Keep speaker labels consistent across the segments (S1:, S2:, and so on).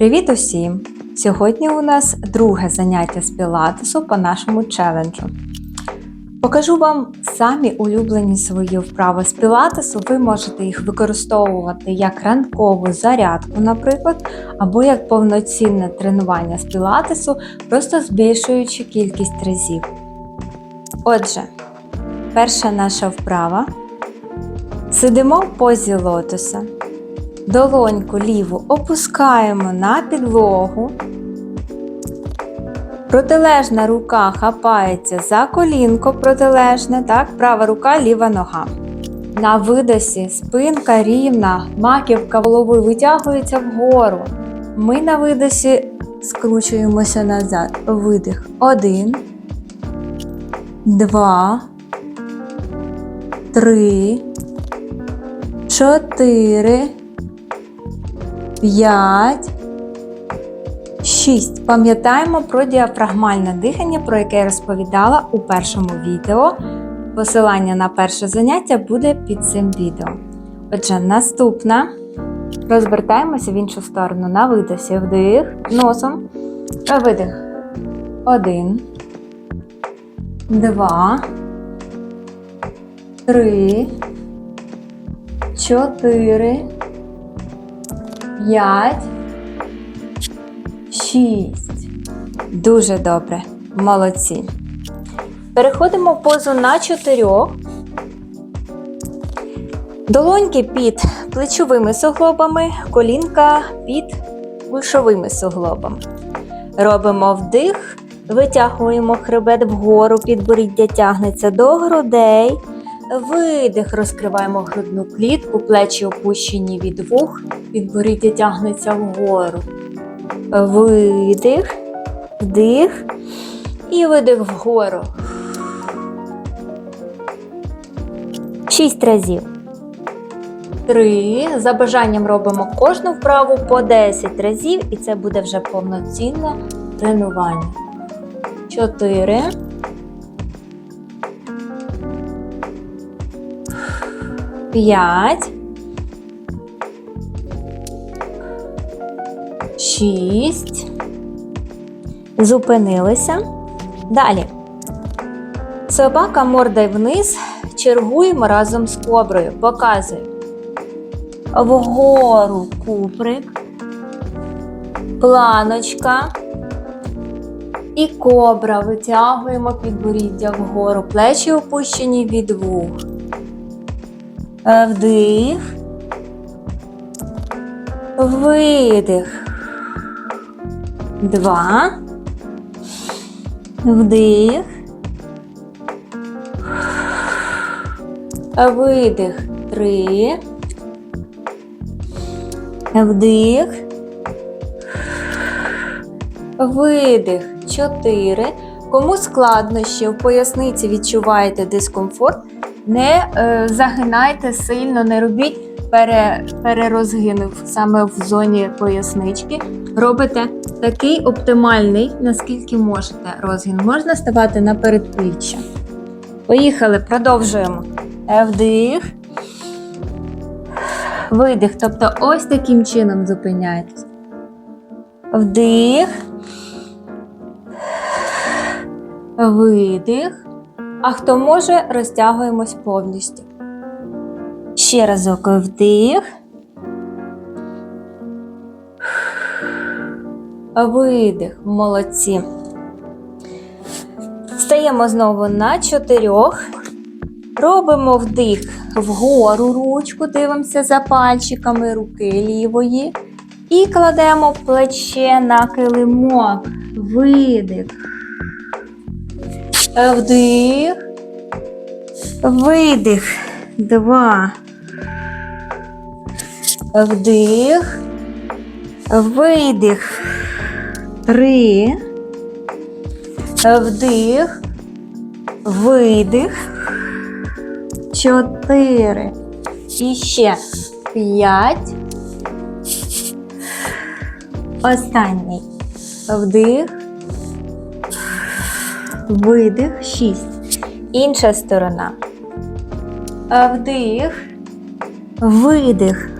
S1: Привіт усім! Сьогодні у нас друге заняття з пілатесу по нашому челенджу. Покажу вам самі улюблені свої вправи з пілатесу. Ви можете їх використовувати як ранкову зарядку, наприклад, або як повноцінне тренування з пілатесу, просто збільшуючи кількість разів. Отже, перша наша вправа. Сидимо в позі лотоса. Долоньку ліву опускаємо на підлогу. Протилежна рука хапається за колінко протилежне, так, права рука, ліва нога. На видосі спинка рівна, маківка голови витягується вгору. Ми на видосі скручуємося назад. Видих. Один, два, три, чотири. 5, 6. Пам'ятаємо про діафрагмальне дихання, про яке я розповідала у першому відео. Посилання на перше заняття буде під цим відео. Отже, наступна. Розвертаємося в іншу сторону на видосі. Вдих, носом. Видих. Один. Два. Три. Чотири. 5, 6. Дуже добре. Молодці. Переходимо в позу на чотирьох. Долоньки під плечовими суглобами, колінка під кульшовими суглобами. Робимо вдих, витягуємо хребет вгору, підборіддя тягнеться до грудей. Видих, розкриваємо грудну клітку, плечі опущені від вух, підборіддя тягнеться вгору. Видих, вдих і видих вгору. Шість разів. Три. За бажанням робимо кожну вправу по 10 разів, і це буде вже повноцінне тренування. Чотири. П'ять. Шість. Зупинилися. Далі. Собака мордою вниз. Чергуємо разом з коброю. Показую. Вгору куприк. Планочка. І кобра. Витягуємо підборіддя вгору. Плечі опущені від вух. Вдих. Видих. Два. Вдих. Видих. Три. Вдих. Видих. Чотири. Кому складно ще в поясниці відчуваєте дискомфорт, не е, загинайте сильно, не робіть пере, перерозгинів саме в зоні пояснички. Робите такий оптимальний, наскільки можете розгін. Можна ставати на передпліччя. Поїхали, продовжуємо. Вдих. Видих. Тобто ось таким чином зупиняєтесь. Вдих. Видих. А хто може, розтягуємось повністю. Ще разок вдих. Видих. Молодці. Стаємо знову на чотирьох. Робимо вдих вгору ручку, дивимося за пальчиками руки лівої. І кладемо плече на килимок. Видих. Вдих. Видих. Два. Вдих. Видих. Три. Вдих. Видих. Чотири. І ще п'ять. Останній. Вдих. Видих. Шість. Інша сторона. Вдих. Видих.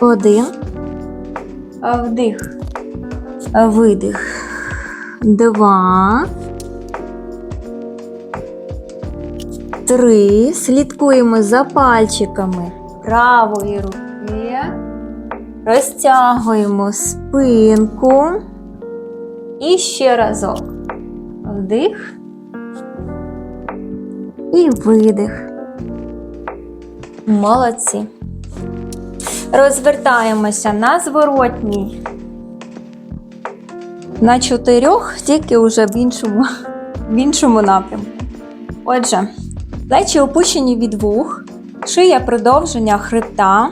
S1: Один. Вдих. Видих. Два. Три. Слідкуємо за пальчиками правої руки. Розтягуємо спинку. І ще разок. Вдих. І видих. Молодці. Розвертаємося на зворотній. На чотирьох, тільки вже в іншому, в іншому напрямку. Отже, плечі опущені від вух, шия продовження хребта,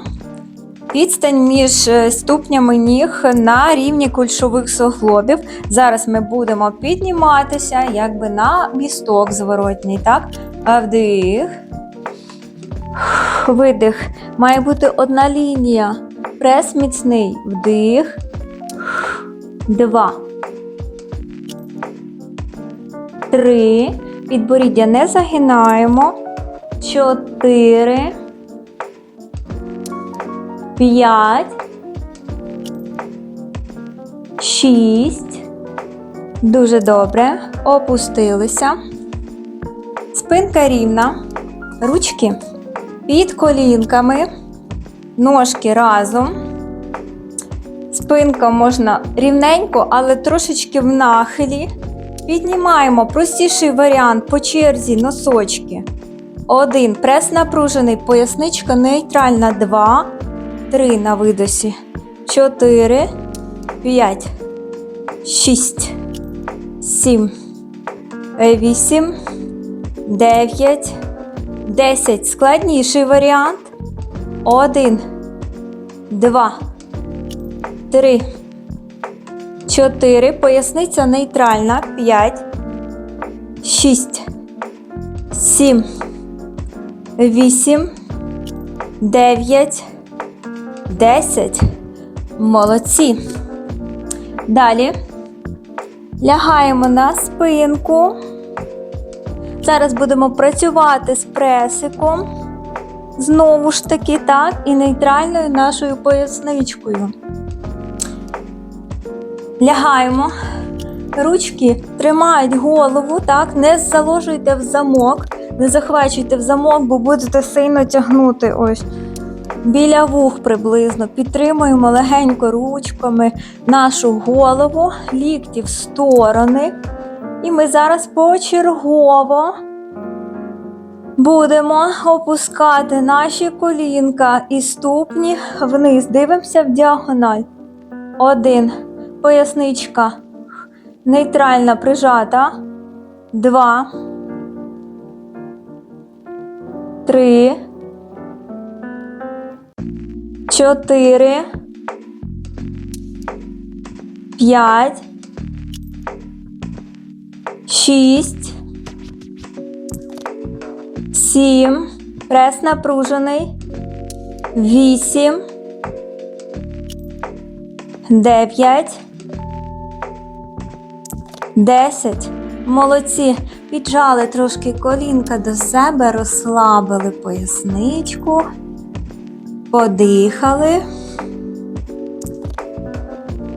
S1: відстань між е, ступнями ніг на рівні кульшових суглобів. Зараз ми будемо підніматися якби на місток зворотній. Так? Вдих. Видих. Має бути одна лінія. Прес міцний. Вдих. Два. Три. Підборіддя не загинаємо. Чотири. П'ять. Шість. Дуже добре. Опустилися. Спинка рівна. Ручки під колінками. Ножки разом. Спинка можна рівненько, але трошечки в нахилі. Піднімаємо простіший варіант по черзі носочки. Один. Прес напружений, поясничка нейтральна. Два. Три на видосі. Чотири. П'ять. Шість. Сім. Вісім. Дев'ять. Десять. Складніший варіант. Один. Два. Три. Чотири. Поясниця нейтральна. П'ять. Шість. Сім. Вісім. Дев'ять. Десять. Молодці. Далі. Лягаємо на спинку. Зараз будемо працювати з пресиком. Знову ж таки, так, і нейтральною нашою поясничкою. Лягаємо. Ручки тримають голову, так, не заложуйте в замок, не захвачуйте в замок, бо будете сильно тягнути ось. Біля вух приблизно. Підтримуємо легенько ручками нашу голову, лікті в сторони. І ми зараз почергово будемо опускати наші колінка і ступні вниз. Дивимося в діагональ. Один. Поясничка нейтральна прижата. Два. Три. Чотири. П'ять. Шість. Сім. Прес напружений. Вісім. Дев'ять. Десять. Молодці. Піджали трошки колінка до себе, розслабили поясничку. Подихали.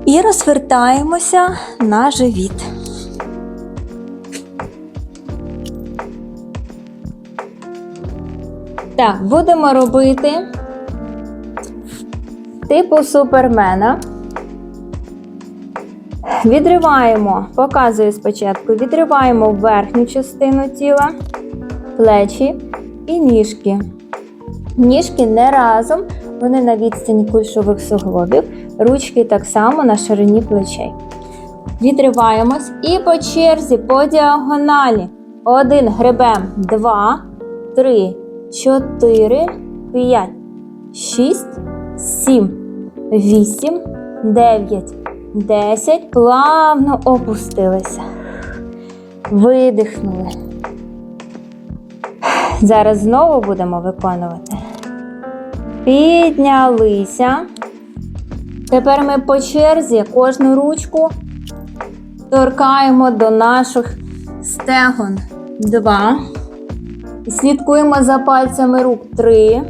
S1: І розвертаємося на живіт. Так, будемо робити типу супермена. Відриваємо, показую спочатку, відриваємо верхню частину тіла, плечі і ніжки. Ніжки не разом, вони на відстані кульшових суглобів, ручки так само на ширині плечей. Відриваємось і по черзі, по діагоналі. Один гребем, два, три, чотири, п'ять, шість, сім, вісім, дев'ять, десять. Плавно опустилися. Видихнули. Зараз знову будемо виконувати. Піднялися. Тепер ми по черзі кожну ручку торкаємо до наших стегон. Два. Слідкуємо за пальцями рук. Три.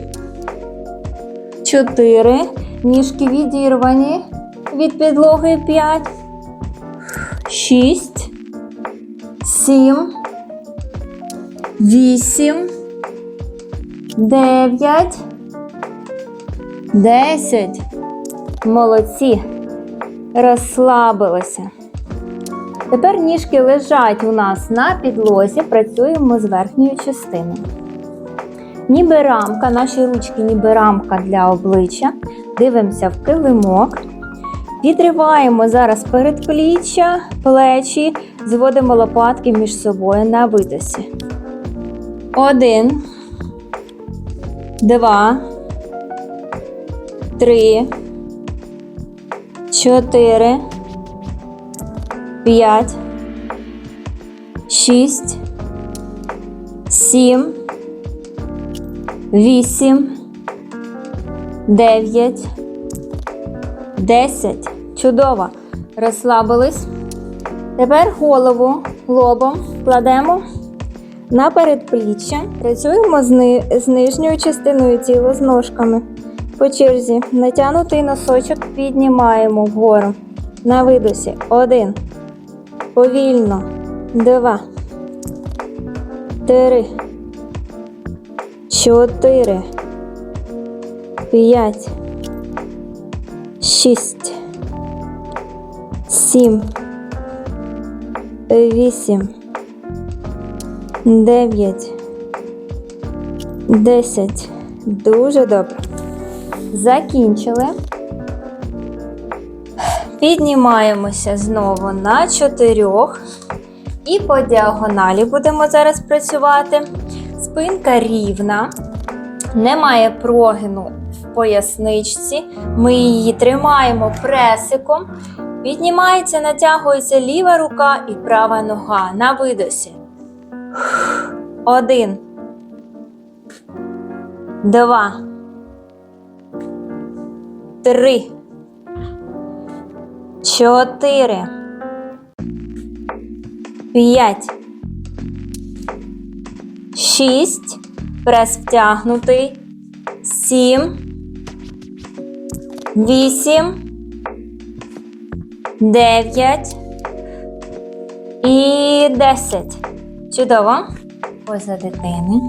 S1: Чотири. Ніжки відірвані. від підлоги 5, 6, 7, 8, 9, 10. Молодці. Розслабилися. Тепер ніжки лежать у нас на підлозі, працюємо з верхньою частиною. Ніби рамка, наші ручки, ніби рамка для обличчя. Дивимося в килимок. Відриваємо зараз передпліччя, плечі, зводимо лопатки між собою на видосі. Один, два, три, чотири, п'ять, шість, сім, вісім, дев'ять, десять. Чудово. Розслабились. Тепер голову лобом кладемо на передпліччя. Працюємо з, нижньою частиною тіла з ножками. По черзі натягнутий носочок піднімаємо вгору. На видосі. Один. Повільно. Два. Три. Чотири. П'ять. Шість. Сім. Вісім. Дев'ять. Десять. Дуже добре. Закінчили. Піднімаємося знову на чотирьох. І по діагоналі будемо зараз працювати. Спинка рівна, немає прогину в поясничці. Ми її тримаємо пресиком. Піднімається, натягується ліва рука і права нога на видосі. Один. Два. Три. Чотири. П'ять. Шість. Прес втягнутий. Сім. Вісім. Дев'ять. І десять. Чудово. Поза дитини.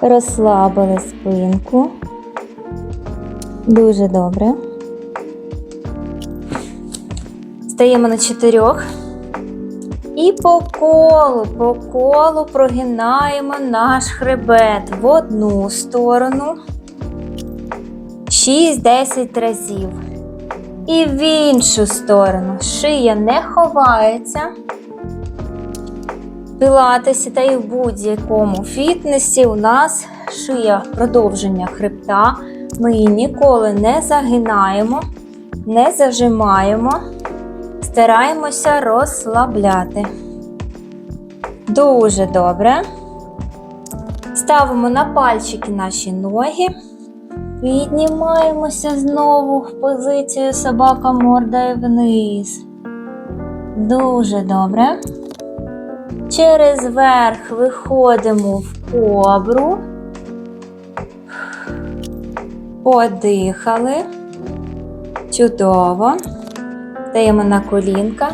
S1: Розслабили спинку. Дуже добре. Стаємо на чотирьох. І по колу, по колу прогинаємо наш хребет в одну сторону. 6-10 разів. І в іншу сторону. Шия не ховається. В та і в будь-якому фітнесі у нас шия продовження хребта. Ми ніколи не загинаємо, не зажимаємо. Стараємося розслабляти. Дуже добре. Ставимо на пальчики наші ноги. Піднімаємося знову в позицію собака мордою вниз. Дуже добре. Через верх виходимо в кобру. Подихали. Чудово. Стаємо на колінка.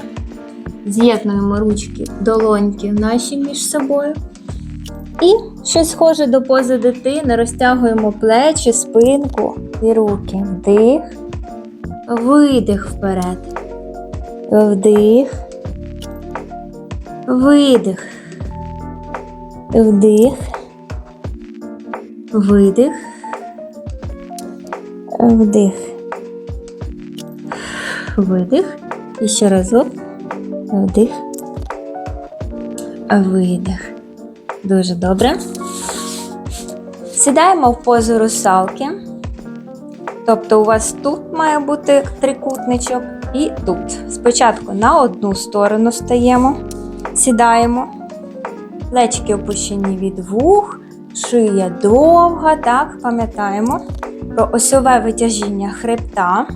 S1: З'єднуємо ручки, долоньки наші між собою. І щось схоже до пози дитини, розтягуємо плечі, спинку і руки. Вдих, видих вперед. Вдих. Видих. Вдих. Видих. Вдих. Видих. І ще разок. Вдих. Видих. Дуже добре. Сідаємо в позу русалки. Тобто у вас тут має бути трикутничок і тут. Спочатку на одну сторону стаємо, сідаємо. Плечки опущені від вух, шия довга, так, пам'ятаємо про осьове витяжіння хребта.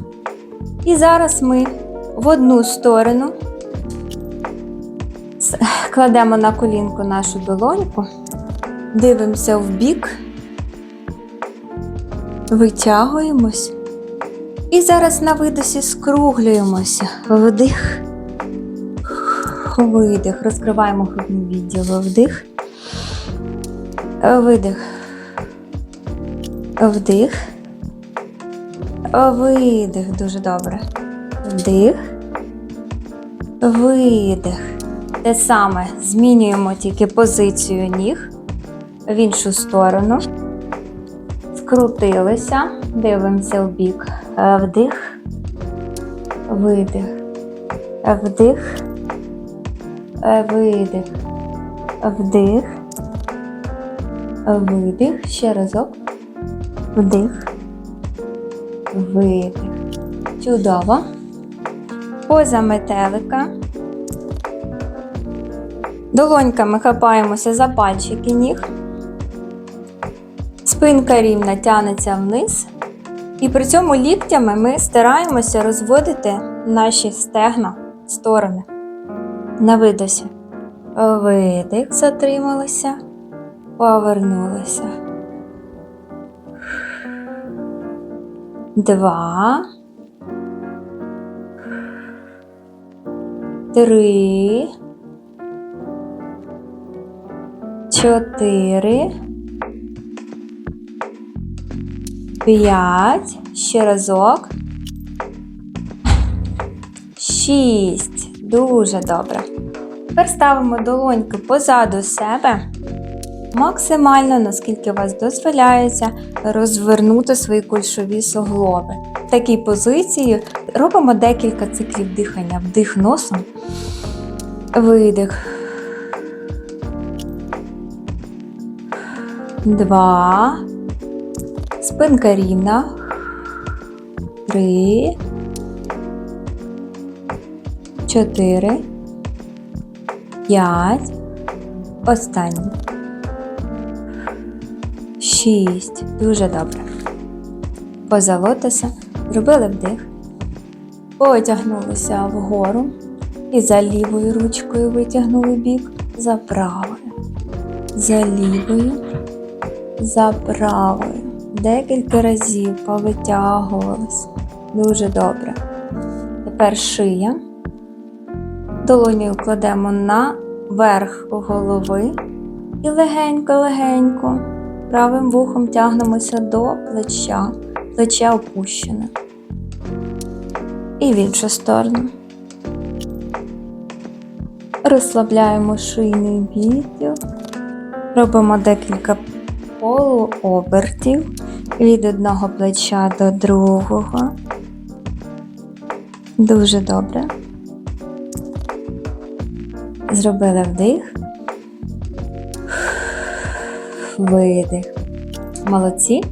S1: І зараз ми в одну сторону кладемо на колінку нашу долоньку, дивимося в бік, витягуємось І зараз на видосі скруглюємося. Вдих. Видих. Розкриваємо грудний відділ. Вдих. Видих. Вдих. Видих. Дуже добре. Вдих. Видих. Те саме змінюємо тільки позицію ніг в іншу сторону. Скрутилися, дивимося в бік. Е, Вдих, видих, Е, вдих, Е, видих, вдих, видих. Ще разок. Вдих, видих. Чудово. Поза метелика. Долоньками хапаємося за пальчики ніг. Спинка рівна тянеться вниз. І при цьому ліктями ми стараємося розводити наші стегна в сторони. На видосі. Видих, затрималися, повернулися. Два. Три. Чотири. П'ять. Ще разок. Шість. Дуже добре. Тепер ставимо долоньки позаду себе. Максимально, наскільки вас дозволяється, розвернути свої кульшові суглоби. В такій позиції робимо декілька циклів дихання. Вдих носом, видих. Два. Спинка рівна. Три. Чотири. П'ять. Останній. Шість. Дуже добре. Поза. Зробили вдих. Потягнулися вгору. І за лівою ручкою витягнули бік. За правою. За лівою. За правою. Декілька разів повитягувались. Дуже добре. Тепер шия. Долонію кладемо на верх голови і легенько-легенько правим вухом тягнемося до плеча. Плече опущене. І в іншу сторону. Розслабляємо шийний відділ. Робимо декілька полуобертів від одного плеча до другого. Дуже добре. Зробили вдих. Видих. Молодці.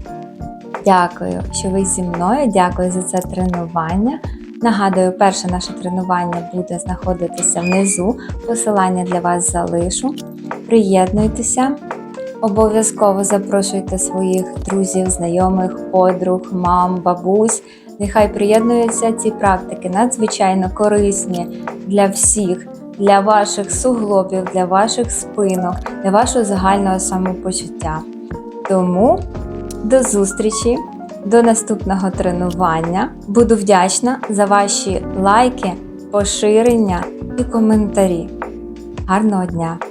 S1: Дякую, що ви зі мною. Дякую за це тренування. Нагадую, перше наше тренування буде знаходитися внизу. Посилання для вас залишу. Приєднуйтеся. Обов'язково запрошуйте своїх друзів, знайомих, подруг, мам, бабусь. Нехай приєднуються ці практики надзвичайно корисні для всіх, для ваших суглобів, для ваших спинок, для вашого загального самопочуття. Тому до зустрічі, до наступного тренування. Буду вдячна за ваші лайки, поширення і коментарі. Гарного дня!